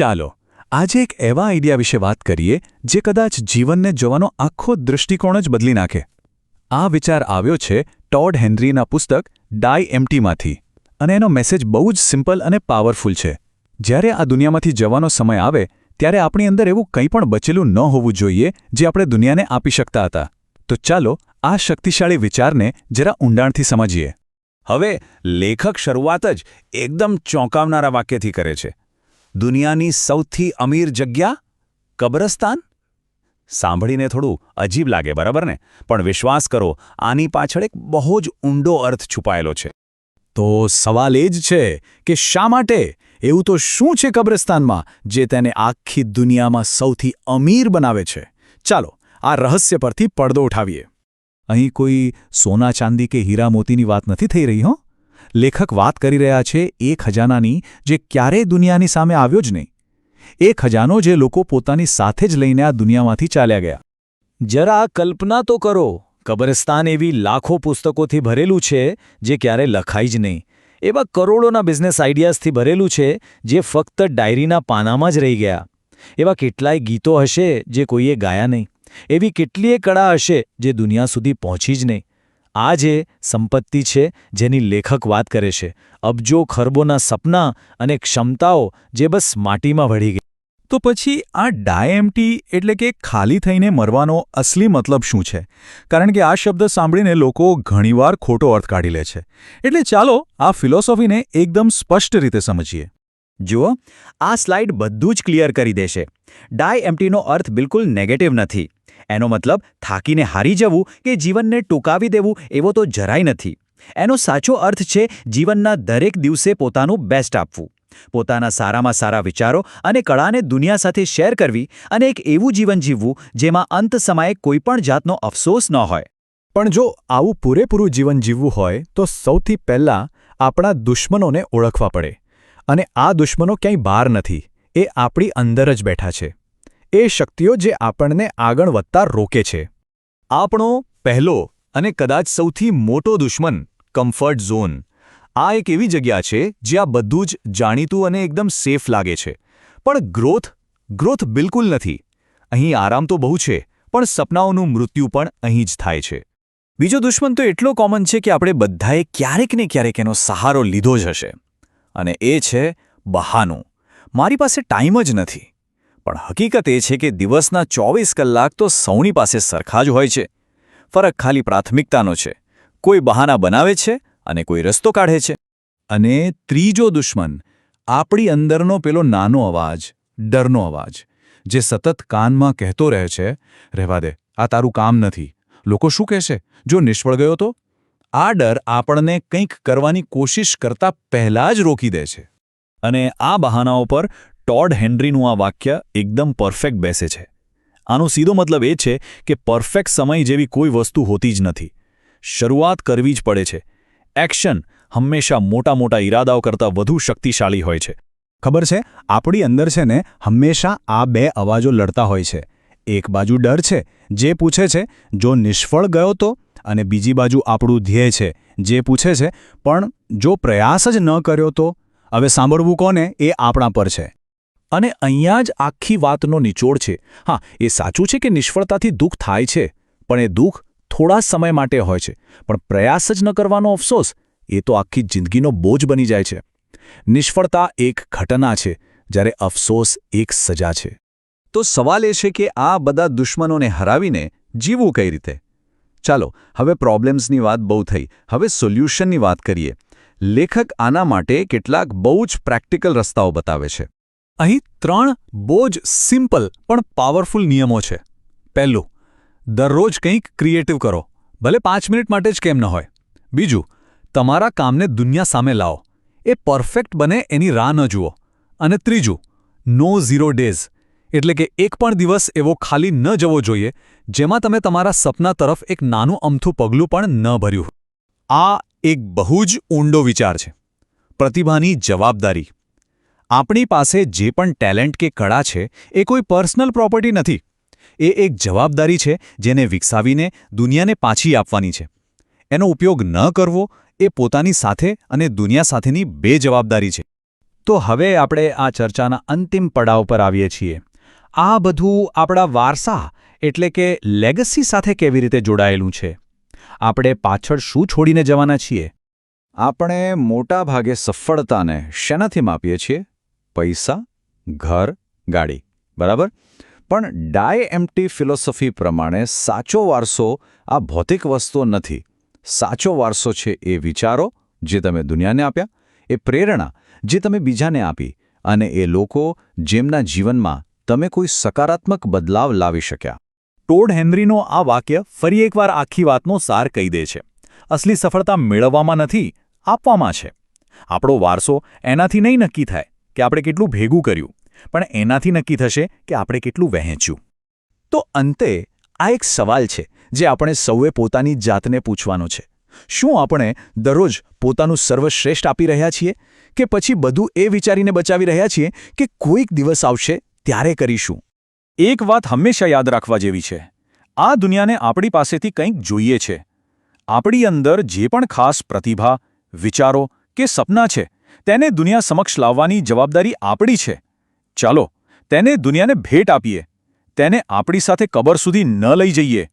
ચાલો, આજે એક એવા આઈડિયા વિશે વાત કરીએ, જે કદાચ જીવનને જોવાનો આખો દૃષ્ટિકોણ જ બદલી નાખે. આ વિચાર આવ્યો છે ટોડ હેનરીના પુસ્તક ડાય એમટીમાંથી અને એનો મેસેજ બહુ જ સિમ્પલ અને પાવરફુલ છે. જ્યારે આ દુનિયામાંથી જવાનો સમય આવે, ત્યારે આપણી અંદર એવું કંઈ પણ બચેલું ન હોવું જોઈએ, જે આપણે દુનિયાને આપી શકતા હતા. તો ચાલો, આ શક્તિશાળી વિચારને જરા ઊંડાણથી સમજીએ. હવે, લેખક શરૂઆત જ એકદમ ચોંકાવનારા વાક્યથી કરે છે. દુનિયાની સૌથી અમીર જગ્યા? કબ્રસ્તાન? સાંભળીને થોડું અજીબ લાગે, બરાબર ને? પણ વિશ્વાસ કરો, આની પાછળ એક બહુ જ ઊંડો અર્થ છુપાયેલો છે. તો સવાલ એ જ છે કે શા માટે? એવું તો શું છે કબ્રસ્તાનમાં, જે તેને આખી દુનિયામાં સૌથી અમીર બનાવે છે? ચાલો, આ રહસ્ય પરથી પડદો ઉઠાવીએ. અહીં કોઈ સોના ચાંદી કે હીરા મોતીની વાત નથી થઈ રહી, હો? લેખક વાત કરી રહ્યા છે એ ખજાનાની જે ક્યારેય દુનિયાની સામે આવ્યો જ નહીં. એ ખજાનો જે લોકો પોતાની સાથે જ લઈને આ દુનિયામાંથી ચાલ્યા ગયા. જરા કલ્પના તો કરો, કબ્રસ્તાન એવી લાખો પુસ્તકોથી ભરેલું છે જે ક્યારે લખાઈ જ નહીં. એવા કરોડોના બિઝનેસ આઈડિયાઝથી ભરેલું છે જે ફક્ત ડાયરીના પાનામાં જ રહી ગયા. એવા કેટલાય ગીતો હશે જે કોઈએ ગાયા નહીં. એવી કેટલીય કળા હશે જે દુનિયા સુધી પહોંચી જ નહીં. આ જે સંપત્તિ છે જેની લેખક વાત કરે છે. અબજો ખરબોના સપના અને ક્ષમતાઓ જે બસ માટીમાં વળી ગઈ. તો પછી આ ડાયએમટી એટલે કે ખાલી થઈને મરવાનો અસલી મતલબ શું છે? કારણ કે આ શબ્દ સાંભળીને લોકો ઘણીવાર ખોટો અર્થ કાઢી લે છે. એટલે ચાલો આ ફિલોસોફીને એકદમ સ્પષ્ટ રીતે સમજીએ. જુઓ, આ સ્લાઇડ બધું જ ક્લિયર કરી દેશે. ડાય એમ્પ્ટીનો અર્થ બિલકુલ નેગેટિવ નથી. એનો મતલબ થાકીને હારી જવું કે જીવનને ટૂંકાવી દેવું એવો તો જરાય નથી. એનો સાચો અર્થ છે જીવનના દરેક દિવસે પોતાનું બેસ્ટ આપવું. પોતાના સારામાં સારા વિચારો અને કળાને દુનિયા સાથે શેર કરવી અને એક એવું જીવન જીવવું જેમાં અંત સમયે કોઈપણ જાતનો અફસોસ ન હોય. પણ જો આવું પૂરેપૂરું જીવન જીવવું હોય તો સૌથી પહેલાં આપણા દુશ્મનોને ઓળખવા પડે. અને આ દુશ્મનો ક્યાંય બહાર નથી. એ આપણી અંદર જ બેઠા છે. એ શક્તિઓ જે આપણને આગળ વધતા રોકે છે. આપણો પહેલો અને કદાચ સૌથી મોટો દુશ્મન કમ્ફર્ટ ઝોન આ એક એવી જગ્યા છે જ્યાં બધું જ જાણીતું અને એકદમ સેફ લાગે છે. પણ ગ્રોથ ગ્રોથ બિલકુલ નથી. અહીં આરામ તો બહુ છે, પણ સપનાઓનું મૃત્યુ પણ અહીં જ થાય છે. બીજો દુશ્મન તો એટલો કોમન છે કે આપણે બધાએ ક્યારેક ને ક્યારેક એનો સહારો લીધો જ હશે. અને એ છે બહાનું. મારી પાસે ટાઈમ જ નથી. પણ હકીકત એ છે કે દિવસના ચોવીસ કલાક તો સૌની પાસે સરખા જ હોય છે. ફરક ખાલી પ્રાથમિકતાનો છે. કોઈ બહાના બનાવે છે અને કોઈ રસ્તો કાઢે છે. અને ત્રીજો દુશ્મન, આપણી અંદરનો પેલો નાનો અવાજ, ડરનો અવાજ, જે સતત કાનમાં કહેતો રહે છે, રહેવા દે, આ તારું કામ નથી. લોકો શું કહેશે? જો નિષ્ફળ ગયો તો? આ ડર આપણને કંઈક કરવાની કોશિશ કરતા પહેલાં જ રોકી દે છે. અને આ બહાનાઓ પર ટોડ હેનરીનું આ વાક્ય એકદમ પરફેક્ટ બેસે છે. આનો સીધો મતલબ એ છે કે પરફેક્ટ સમય જેવી કોઈ વસ્તુ હોતી જ નથી. શરૂઆત કરવી જ પડે છે. એક્શન હંમેશા મોટા મોટા ઈરાદાઓ કરતાં વધુ શક્તિશાળી હોય છે. ખબર છે? આપણી અંદર છે ને હંમેશા આ બે અવાજો લડતા હોય છે. એક બાજુ ડર છે, જે પૂછે છે, જો નિષ્ફળ ગયો તો? અને બીજી બાજુ આપણું ધ્યેય છે, જે પૂછે છે, પણ જો પ્રયાસ જ ન કર્યો તો? હવે સાંભળવું કોને? એ આપણા પર છે. અને અહીંયા જ આખી વાતનો નિચોડ છે. હા, એ સાચું છે કે નિષ્ફળતાથી દુઃખ થાય છે, પણ એ દુઃખ થોડા સમય માટે હોય છે. પણ પ્રયાસ જ ન કરવાનો અફસોસ, એ તો આખી જિંદગીનો બોજ બની જાય છે. નિષ્ફળતા એક ઘટના છે, જ્યારે અફસોસ એક સજા છે. તો સવાલ એ છે કે આ બધા દુશ્મનોને હરાવીને જીવવું કઈ રીતે? ચાલો, હવે પ્રોબ્લેમ્સની વાત બહુ થઈ. હવે સોલ્યુશનની વાત કરીએ. લેખક આના માટે કેટલાક બહુ જ પ્રેક્ટિકલ રસ્તાઓ બતાવે છે. અહીં ત્રણ બહુ જ સિમ્પલ પણ પાવરફુલ નિયમો છે. પહેલું, દરરોજ કંઈક ક્રિએટિવ કરો. ભલે પાંચ મિનિટ માટે જ કેમ ન હોય. બીજું, તમારા કામને દુનિયા સામે લાવો. એ પરફેક્ટ બને એની રાહ ન જુઓ. અને ત્રીજું નો ઝીરો ડેઝ એટલે કે એક પણ દિવસ એવો ખાલી ન જવો જોઈએ, જેમાં તમે તમારા સપના તરફ એક નાનું અમથું પગલું પણ ન ભર્યું આ એક બહુ જ ઊંડો વિચાર છે. પ્રતિભાની જવાબદારી. આપણી પાસે જે પણ ટેલેન્ટ કે કળા છે, એ કોઈ પર્સનલ પ્રોપર્ટી નથી. એ એક જવાબદારી છે, જેને વિકસાવીને દુનિયાને પાછી આપવાની છે. એનો ઉપયોગ ન કરવો, એ પોતાની સાથે અને દુનિયા સાથેની બે જવાબદારી છે. તો હવે આપણે આ ચર્ચાના અંતિમ પડાવ પર આવીએ છીએ. આ બધું આપણા વારસા, એટલે કે લેગસી સાથે કેવી રીતે જોડાયેલું છે? આપણે પાછળ શું છોડીને જવાના છીએ? આપણે મોટા ભાગે સફળતાને શેનાથી માપીએ છીએ? પૈસા, ઘર, ગાડી. બરાબર? પણ ડાય એમટી ફિલોસોફી પ્રમાણે સાચો વારસો આ ભૌતિક વસ્તુઓ નથી. સાચો વારસો છે એ વિચારો જે તમે દુનિયાને આપ્યા, એ પ્રેરણા જે તમે બીજાને આપી અને એ લોકો જેમના જીવનમાં તમે કોઈ સકારાત્મક બદલાવ લાવી શક્યા? ટોડ હેનરીનો આ વાક્ય ફરી એકવાર આખી વાતનો સાર કહી દે છે. અસલી સફળતા મેળવવામાં નથી, આપવામાં છે. આપણો વારસો એનાથી નહીં નક્કી થાય કે આપણે કેટલું ભેગું કર્યું, પણ એનાથી નક્કી થશે કે આપણે કેટલું વહેંચ્યું. તો અંતે, આ એક સવાલ છે જે આપણે સૌએ પોતાની જાતને પૂછવાનો છે. શું આપણે દરરોજ પોતાનું સર્વશ્રેષ્ઠ આપી રહ્યા છીએ? કે પછી બધું એ વિચારીને બચાવી રહ્યા છીએ કે કોઈક દિવસ આવશે ત્યારે કરીશું. એક વાત હંમેશા યાદ રાખવા જેવી છે. આ દુનિયાને આપણી પાસેથી કંઈક જોઈએ છે. આપણી અંદર જે પણ ખાસ પ્રતિભા, વિચારો કે સપના છે, તેને દુનિયા સમક્ષ લાવવાની જવાબદારી આપણી છે. ચાલો, તેને દુનિયાને ભેટ આપીએ. તેને આપણી સાથે કબર સુધી ન લઈ જઈએ.